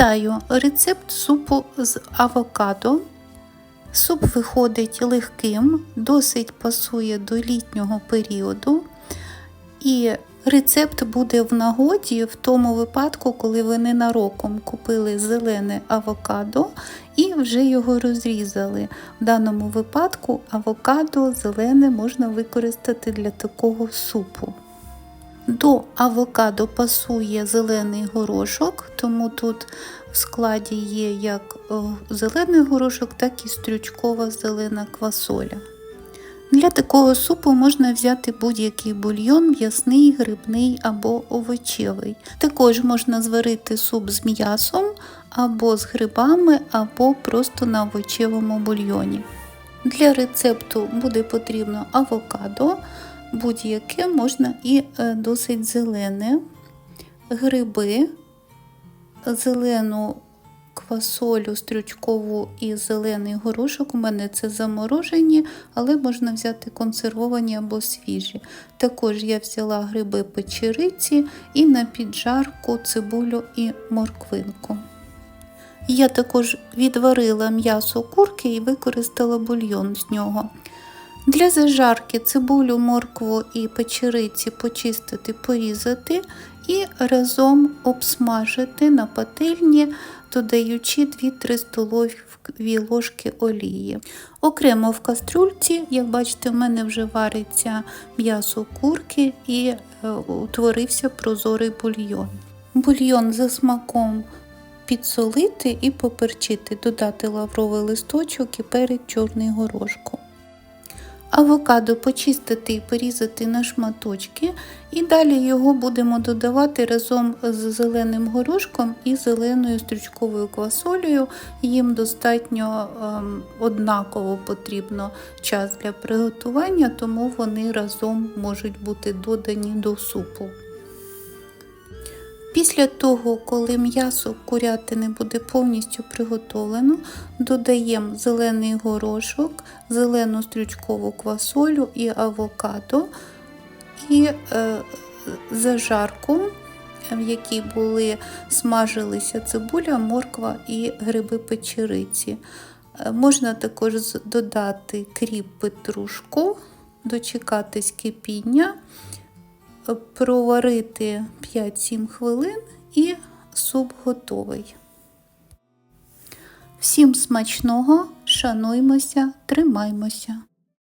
Вітаю! Рецепт супу з авокадо. Суп виходить легким, досить пасує до літнього періоду. І рецепт буде в нагоді в тому випадку, коли ви ненароком купили зелене авокадо і вже його розрізали. В даному випадку авокадо зелене можна використати для такого супу. До авокадо пасує зелений горошок, тому тут в складі є як е, зелений горошок, так і стрючкова зелена квасоля. Для такого супу можна взяти будь-який бульйон, м'ясний, грибний або овочевий. Також можна зварити суп з м'ясом, або з грибами, або просто на овочевому бульйоні. Для рецепту буде потрібно авокадо, будь-яке можна і е, досить зелене, гриби, зелену квасолю стрючкову і зелений горошок. У мене це заморожені, але можна взяти консервовані або свіжі. Також я взяла гриби печериці і на піджарку цибулю і морквинку. Я також відварила м'ясо курки і використала бульйон з нього. Для зажарки цибулю, моркву і печериці почистити, порізати і разом обсмажити на пательні, додаючи 2-3 столові ложки олії. Окремо в кастрюльці, як бачите, в мене вже вариться м'ясо курки і е, утворився прозорий бульйон. Бульйон за смаком підсолити і поперчити, додати лавровий листочок і перець чорний горошку. Авокадо почистити і порізати на шматочки, і далі його будемо додавати разом з зеленим горошком і зеленою стручковою квасолею. Їм достатньо ем, однаково потрібно час для приготування, тому вони разом можуть бути додані до супу. Після того, коли м'ясо курятини буде повністю приготовлено, додаємо зелений горошок, зелену стрючкову квасолю і авокадо і е, зажарку, в якій були смажилися цибуля, морква і гриби печериці. Е, можна також додати кріп петрушку, дочекатись кипіння проварити 5-7 хвилин і суп готовий. Всім смачного, шануймося, тримаймося!